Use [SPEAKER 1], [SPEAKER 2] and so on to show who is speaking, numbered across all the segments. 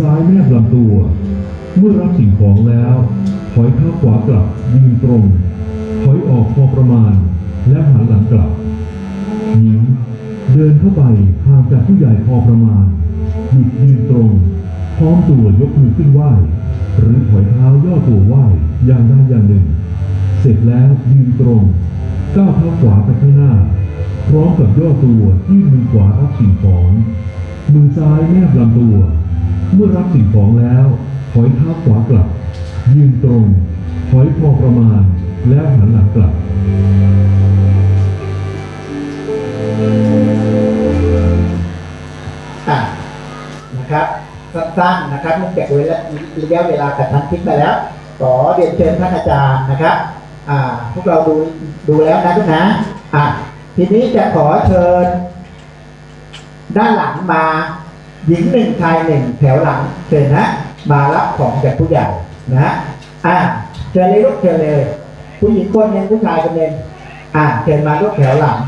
[SPEAKER 1] ซ้ายแนบลำตัว เมื่อรับสิ่งของแล้ว ถอยเท้าขวากลับยืนตรง ถอยออกพอประมาณ และหันหลังกลับหญิงเดินเข้าไปห่างจากผู้ใหญ่พอประมาณหยุดยืนตรง พร้อมตัวยกมือขึ้นไหวหรือถอยเท้าย่อตัวไหวอย่างใดอย่างหนึ่ง เสร็จแล้วยืนตรงก้าวเท้าขวาไปข้างหน้า พร้อมกับย่อตัวยื่นมือขวารับสิ่งของ มือซ้ายแนบลำตัว มื่อรับสิ่งของแล้ว ถอยเท้าขวากลับ ยืนตรง ถอยพอประมาณ แล้วหันหลังกลับ
[SPEAKER 2] นะครับสั้นๆนะครับเนื่องจากเวลาระยะเวลากระชั้นชิดไปแล้วขอเรียนเชิญท่านอาจารย์นะครับอ่าพวกเราดูดูแล้วนะทุกนะอะทีนี้จะขอเชิญด้านหลังมา หญิงหนึ่งชายหนึ่งแถวหลังเชิญนะมารับของจากผู้ใหญ่นะอ่าเชิญเลยลูกเชิญเลย ผู้หญิงคนหนึ่งผู้ชายคนหนึ่งอ่าเชิญมาลูกแถวหลัง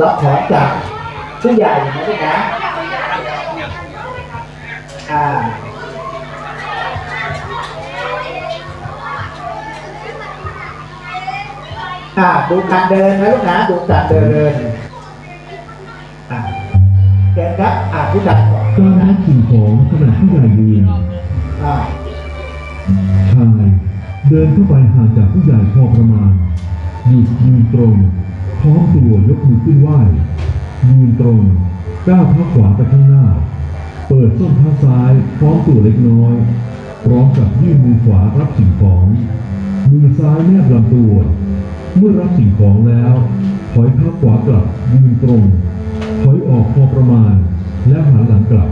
[SPEAKER 2] รับของจากผู้ใหญ่นะลูกนะอ่าอ่าดูการเดินนะลูกนะดูการเดินอ่าเดินครับอ่า ผู้ชายก่อน
[SPEAKER 1] การรับสิ่งของขณะผู้ใหญ่ยืน
[SPEAKER 2] อ่า
[SPEAKER 1] ชายเดินเข้าไปห่างจากผู้ใหญ่พอประมาณหยุดยืนตรงพร้อมตัวยกมือขึ้นไหว้ยืนตรงก้าวเท้าขวาไปข้างหน้า เปิดส้นเท้าซ้ายพร้อมตัวเล็กน้อยพร้อมกับยื่นมือขวารับสิ่งของมือซ้ายแนบลำตัว เมื่อรับสิ่งของแล้ว ถอยเท้าขวากลับยืนตรง ถอยออกพอประมาณ และหันหลังกลับ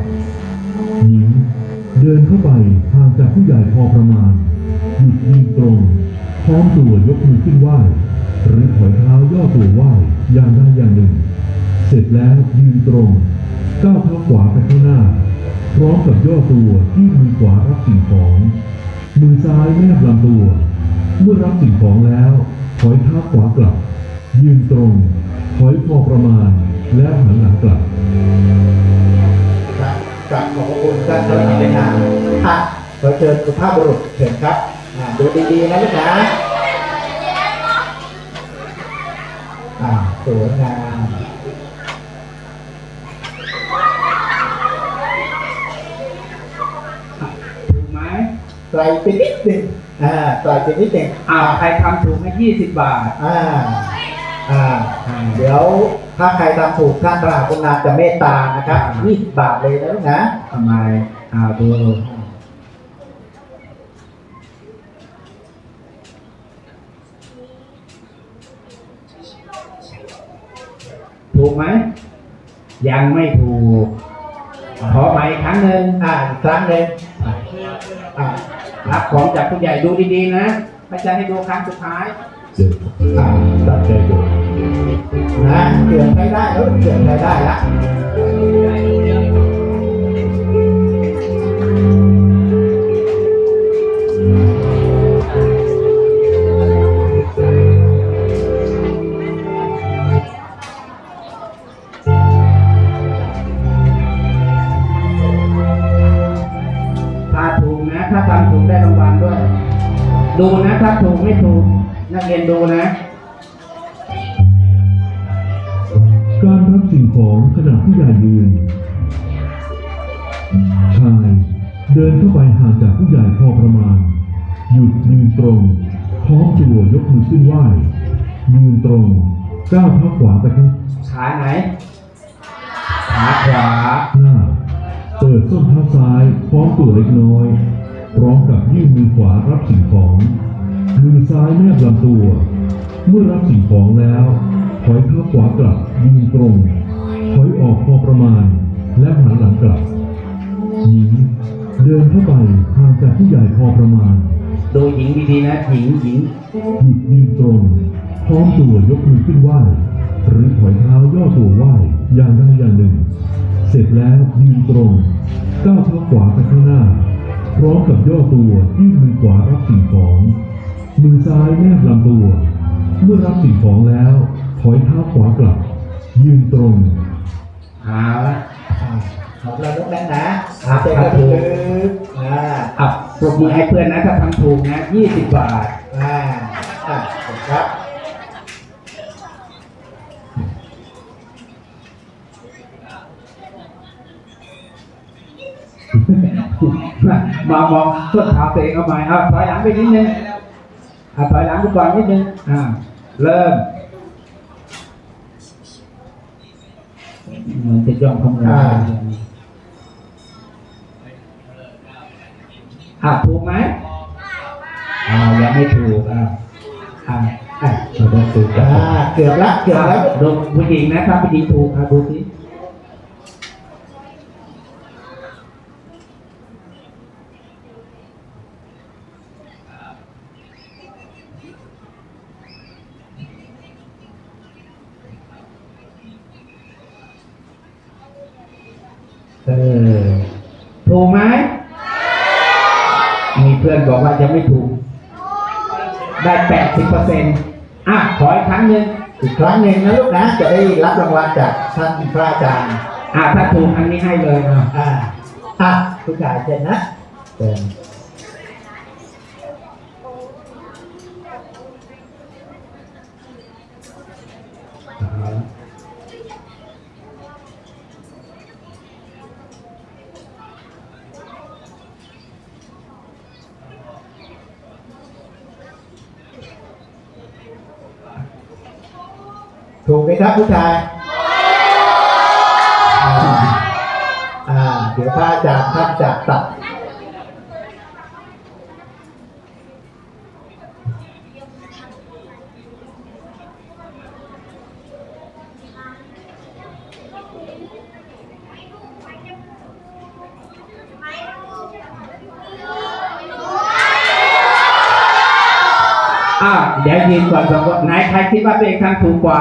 [SPEAKER 1] หญิงเดินเข้าไปห่างจากผู้ใหญ่พอประมาณหยุดยืนตรงพร้อมตัวยกมือขึ้นไหว้หรือถอยเท้าย่อตัวไหว้อย่างใดอย่างหนึ่ง เสร็จแล้วยืนตรงก้าวเท้าขวาไปข้างหน้า พร้อมกับย่อตัวยื่นมือขวารับสิ่งของ มือซ้ายแนบลำตัว เมื่อรับสิ่งของแล้ว ถอยเท้าขวากลับ ยืนตรง ถอยพอประมาณ แล้วหันหลังกลับ
[SPEAKER 2] ครับกลับขอบพระคุณท่านเจ้าหน้าที่นะอะขอเชิญสุภาพบุรุษเชิญครับดูดีๆนะลูกนะอ่าสวยงาม
[SPEAKER 3] ถูกไหม
[SPEAKER 2] ไกลไปนิดหนึ่งอ่าไกลไปนิดหนึ่ง
[SPEAKER 3] อ่าใครทำถูกให้ยี่สิบบาท
[SPEAKER 2] อ่า อ่า เดี๋ยว ถ้าใครทำถูกท่านพระมหากรุณาจะเมตตานะครับ20บาทเลยนะลูกนะ
[SPEAKER 3] ทำไมอ่าดูถูกไหมยังไม่ถูก ขอไปครั้งหนึ่ง
[SPEAKER 2] อ่าอีกครั้งหนึ่งอ่า
[SPEAKER 3] รับของจากผู้ใหญ่ดูดีๆนะไม่ใช่ให้ดูครั้งสุดท้าย
[SPEAKER 1] เจ็ดอ่าตัดใจโดย
[SPEAKER 2] นะเกือบใช้ได้แล้วเกือบใช้ได้ละ
[SPEAKER 3] ถ้าถูกนะถ้าทำถูกได้รางวัลด้วย ดูนะถ้าถูกไม่ถูก นักเรียนดูนะ
[SPEAKER 1] การรับสิ่งของขณะผู้ใหญ่ยืน ชายเดินเข้าไปห่างจากผู้ใหญ่พอประมาณ หยุดยืนตรงพร้อมตัวยกมือขึ้นไหว้ยืนตรงก้าวเท้าขวาไปข้าง
[SPEAKER 3] ขาไหนขาขวา
[SPEAKER 1] หน้า เปิดส้นเท้าซ้ายพร้อมตัวเล็กน้อย พร้อมกับยื่นมือขวารับสิ่งของ มือซ้ายแนบลำตัว เมื่อรับสิ่งของแล้วถอยเท้าขวากลับ ยืนตรงถอยออกพอประมาณ และหันหลังกลับหญิงเดินเข้าไปห่างจากผู้ใหญ่พอประมาณ
[SPEAKER 3] ดูหญิงดีๆนะหญิงหญิง
[SPEAKER 1] หยุดยืนตรงพร้อมตัวยกมือขึ้นไหว้หรือถอยเท้าย่อตัวไหว้อย่างใดอย่างหนึ่ง เสร็จแล้วยืนตรงก้าวเท้าขวาไปข้างหน้า พร้อมกับย่อตัวยื่นมือขวารับสิ่งของมือซ้ายแนบลำตัว เมื่อรับสิ่งของแล้ว ถอยเท้าขวากลับ ยืนตรง
[SPEAKER 3] เอาละ
[SPEAKER 2] อ่าของเราลูกนั้นนะอาเต็มก็คือ
[SPEAKER 3] ปรบมือให้เพื่อนนะถ้าทำถูกนะยี่สิบบาท
[SPEAKER 2] อ่าอ่าครับ
[SPEAKER 3] มามองส้นเท้าตัวเองเอาใหม่เอาถอยหลังไปนิดนึงเอาถอยหลังไปก่อนนิดนึงอ่าเริ่ม เหมือนจะย่องเข้ามาอ่าถูกไหมอ่ายังไม่ถูกอ่าอ่าอ่าเราต้องถูก
[SPEAKER 2] อ่าเกือบละเกือบแล้ว
[SPEAKER 3] ดูผู้หญิงนะครับผู้หญิงถูกอ่าดูสิ เออถูกไหมมีเพื่อนบอกว่ายังไม่ถูก ได้แปดสิบเปอร์เซ็นต์อะขออีกครั้งหนึ่ง
[SPEAKER 2] อีกครั้งหนึ่งนะลูกนะ จะได้รับรางวัลจากท่านพระอาจารย์
[SPEAKER 3] อะถ้าถูกอันนี้ให้เลยอะ
[SPEAKER 2] อะคุณชายเชิญนะเชิญ ถูกไหมครับผู้ชายอ่อาเดี๋ยวพระอาจารย์ท่านจะตัด
[SPEAKER 3] อะเดี๋ยวยืนก่อนสองคนไหนใครคิดว่าตัวเองทำถูกกว่า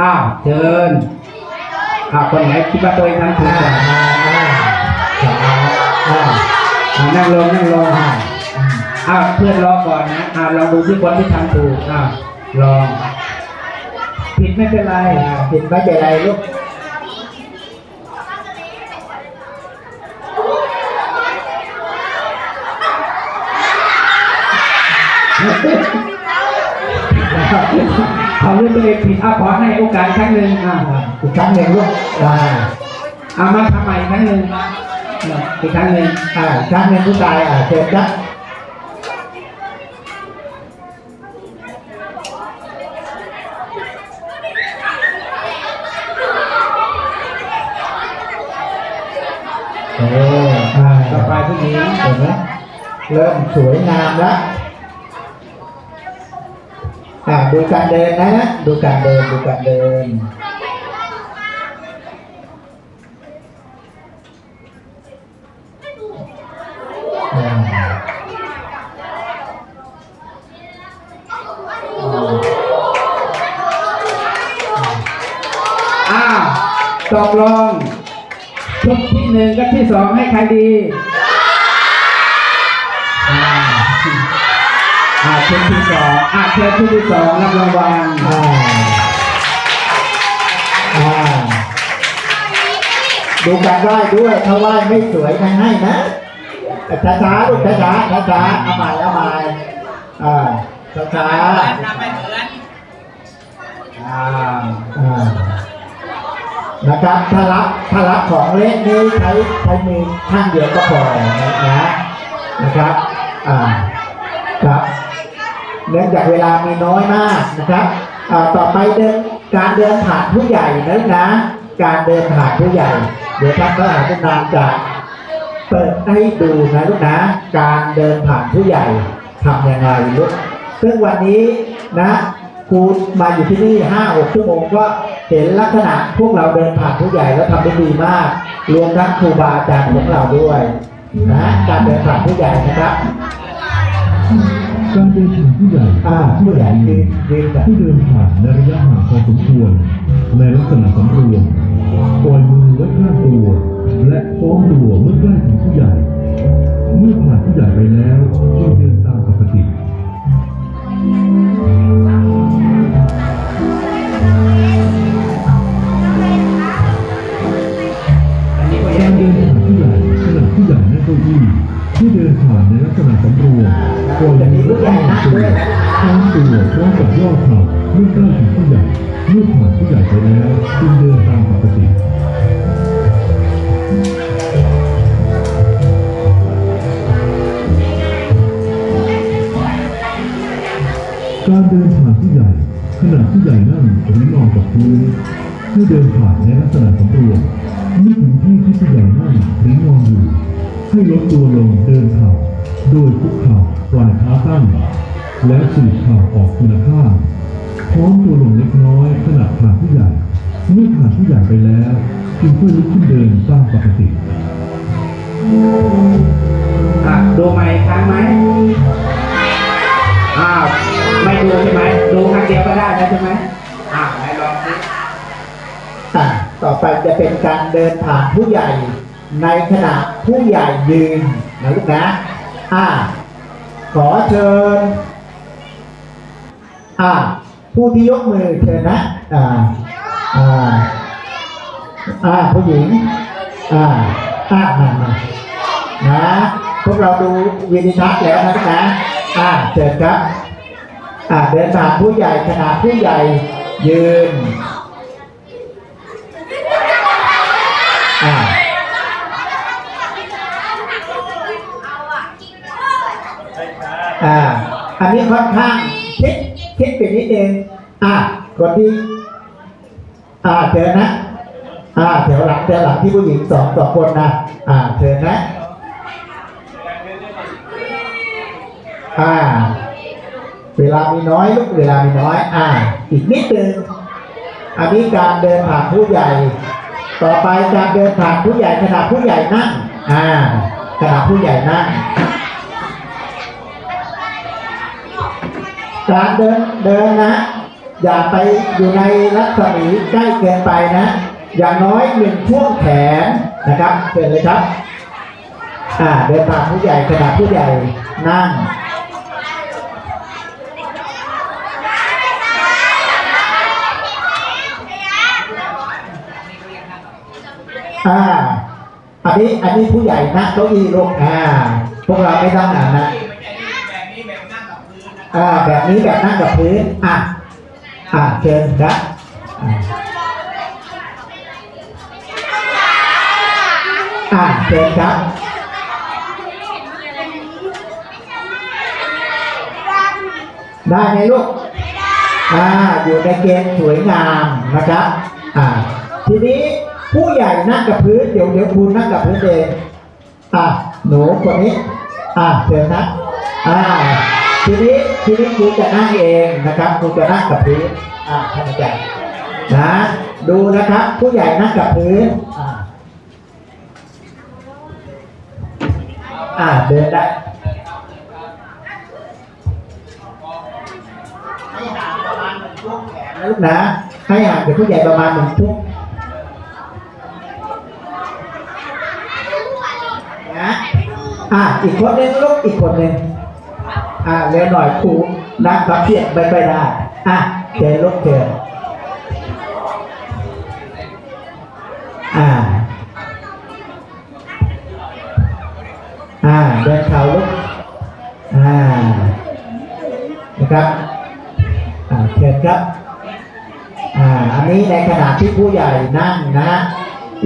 [SPEAKER 3] อ้าวเชิญอ้าคนไหนคิดว่าตัวเองทำถูกกว่า
[SPEAKER 2] อ่า
[SPEAKER 3] อ่านั่งลงนั่งลงอะอ้าวเพื่อนรอก่อนนะอ่าลองดูที่คนที่ทำถูกอ่าลองผิดไม่เป็นไร
[SPEAKER 2] ผิดไม่เป็นไรลูก
[SPEAKER 3] เขาเรื่องตัวเองผิดอะขอให้โอกาสครั้งหนึ่งอ่า
[SPEAKER 2] อีกครั้งหนึ่งลูกอ่า
[SPEAKER 3] เอามาทำใหม่อีกครั้งหนึ่งอีกครั้งหนึ่ง
[SPEAKER 2] อ่าอีกครั้งหนึ่งผู้ชายอ่าเชิญครับเอออ่า
[SPEAKER 3] ต่อไปผู้หญิง
[SPEAKER 2] เห็นไหมเริ่มสวยงามแล้ว อ่าดูการเดินนะ ดูการเดินดูการเดิน อ่า
[SPEAKER 3] ตกลงชุดที่หนึ่งกับที่สองให้ใครดี ชุดที่สองอ่าเชิญชุดที่สองรับรางวัล
[SPEAKER 2] อ่าอ่าดูการไหว้ด้วยถ้าไหว้ไม่สวยไม่ให้นะช้าช้าๆลูกช้าช้าช้าช้าๆเอาใหม่เอาใหม่อ่าช้าช้า
[SPEAKER 3] อ่า
[SPEAKER 2] อ่านะครับถ้ารับถ้ารับของเล่นนี้ใช้ใช้มือข้างเดียวก็พอนะนะครับอ่าครับ เนื่องจากเวลามีน้อยมากนะครับต่อไปเดินการเดินผ่านผู้ใหญ่นะนะการเดินผ่านผู้ใหญ่ เดี๋ยวท่านพระอาจารย์จะเปิดให้ดูนะลูกนะการเดินผ่านผู้ใหญ่ทำยังไงลูกซึ่งวันนี้นะครูมาอยู่ที่นี่ห้าหกชั่วโมงก็เห็นลักษณะพวกเราเดินผ่านผู้ใหญ่แล้วทำได้ดีมาก รวมทั้งครูบาอาจารย์ของเราด้วยนะการเดินผ่านผู้ใหญ่นะครับ
[SPEAKER 1] การเดินผ่านผู้ใหญ่
[SPEAKER 2] อ่าผู้ใหญ่ยืนยืนแบบ
[SPEAKER 1] ที่เดินผ่านในระยะห่างพอสมควร ในลักษณะสำรวมปล่อยมือไว้ข้างตัว และโค้งตัวเมื่อใกล้ถึงผู้ใหญ่ เมื่อผ่านผู้ใหญ่ไปแล้วจึงเดินตามปกติ
[SPEAKER 3] อันนี้ก็ยั
[SPEAKER 1] กางร
[SPEAKER 3] ยื
[SPEAKER 1] เดิ
[SPEAKER 3] น
[SPEAKER 1] นผ่านผู้ใหญ่ขณะผู้ใหญ่นั้นเก้าอี้ที่เดินผ่านในลักษณะสำรวม ปล่อย
[SPEAKER 2] จะมี
[SPEAKER 1] มือ
[SPEAKER 2] ผู้ใหญ่
[SPEAKER 1] ตัว
[SPEAKER 2] ด้วยนะ
[SPEAKER 1] พร้อมตัวพร้อมกับย่อเข่าเมื่อกล้ถึงผู้ใหญ่เมื่อผ่านผู้ใหญ่ไปแล้วจึงเดินตามปกติการเดินผ่านผู้ใหญ่ขณะผู้ใหญ่นั่งหรือนอนกับพื้นให้เดินผ่านในลักษณะสำรวมเมื่อถึงที่ที่ผู้ใหญ่นั่งหรือนอนอยู่ให้ลดตัวลงเดินเข่า โดยคุกเข่าปลายเท้าตั้ง และสูดเข่าออกทีละข้างพร้อมตัวลงเล็กน้อยขณะผ่านผู้ใหญ่เมื่อผ่านผู้ใหญ่ไปแล้วจึงค่อยลุกขึ้นเดินตามปกติ
[SPEAKER 3] อะดูใหม่ครั้งไหมอ้าวไม่ดูใช่ไหมดูครั้งเดียวก็ได้นะใช่ไหมอ้าวไหนลองสิ
[SPEAKER 2] อะต่อไปจะเป็นการเดินผ่านผู้ใหญ่ ในขณะผู้ใหญ่ยืนนะลูกนะ อ่าขอเชิญอ่าผู้ที่ยกมือเชิญนะอ่าอ่าอ่าผู้หญิงอ่าอ่ามามานะพวกเราดูวิดีทัศน์แล้วนะลูกนะอ่าเชิญครับอ่าเดินผ่านผู้ใหญ่ขณะผู้ใหญ่ยืน อ่า อ่า อันนี้ค่อนข้างคิดคิดไปนิดนึงอ่าคนที่อ่าเชิญนะอ่าแถวหลังแถวหลังที่ผู้หญิงสองสองคนนะอ่าเชิญนะอ่า เวลามีน้อยลูกเวลามีน้อย อ่า อีกนิดนึงอันนี้การเดินผ่านผู้ใหญ่ ต่อไปการเดินผ่านผู้ใหญ่ขณะผู้ใหญ่นั่งอ่าขณะผู้ใหญ่นั่ง การเดินเดินนะ อย่าไปอยู่ในรัศมีใกล้เกินไปนะ อย่างน้อยหนึ่งช่วงแขนนะครับเชิญเลยครับอ่าเดินผ่านผู้ใหญ่ขณะผู้ใหญ่นั่งอ่าอันนี้อันนี้ผู้ใหญ่นั่งเก้าอี้ลงอ่าพวกเราไม่ต้องอ่านนะ อ่าแบบนี้แบบนั่งกับพื้นอะอ่าเชิญครับอ่าเชิญครับได้ไหมลูกอ่าอยู่ในเกณฑ์สวยงามนะครับอ่าทีนี้ผู้ใหญ่นั่งกับพื้นเดี๋ยวเดี๋ยวคุณนั่งกับพื้นเองอ่าหนูคนนี้อ่าเชิญนะอ่า ทีนี้ทีนี้ครูจะนั่งเองนะครับครูจะนั่งกับพื้นอ่าท่านอาจารย์นะดูนะครับ ผู้ใหญ่นั่งกับพื้นอ่าอ่าเดินได้ให้ห่างประมาณหนึ่งช่วงแขนนะลูกนะให้ห่างจากผู้ใหญ่ประมาณหนึ่งช่วงนะอะอีกคนหนึงลูกอีกคนหนึ่ง อะเร็วหน่อยครูนั่งพับเพียบไม่ไปได้อะเชิญลูกเชิญอ่าอ่าเดินเข่าลูกอ่านะครับอ่าเชิญครับอ่าอันนี้ในขณะที่ผู้ใหญ่นั่งนะฮะ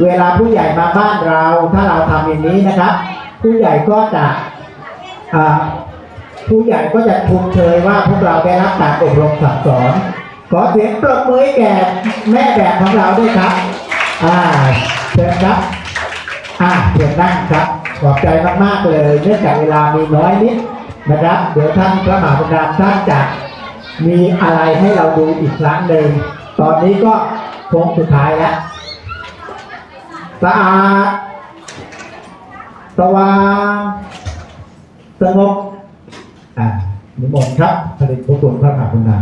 [SPEAKER 2] เวลาผู้ใหญ่มาบ้านเราถ้าเราทำอย่างนี้นะครับ ผู้ใหญ่ก็จะอ่า ผู้ใหญ่ก็จะชมเชยว่าพวกเราได้รับการอบรมสั่งสอน ขอเสียงปรบมือแก่แม่แบบของเราด้วยครับ อ่าเชิญครับ อ่าเชิญนั่งครับ ขอบใจมากๆเลยเนื่องจากเวลามีน้อยนิดนะครับ เดี๋ยวท่านพระมหาบุญดาท่านจะมีอะไรให้เราดูอีกครั้งหนึ่ง ตอนนี้ก็โค้งสุดท้ายแล้วสะอาดสว่างสงบ อ่านิมนต์ครับผลิตพระคุณพระมหาคุณนา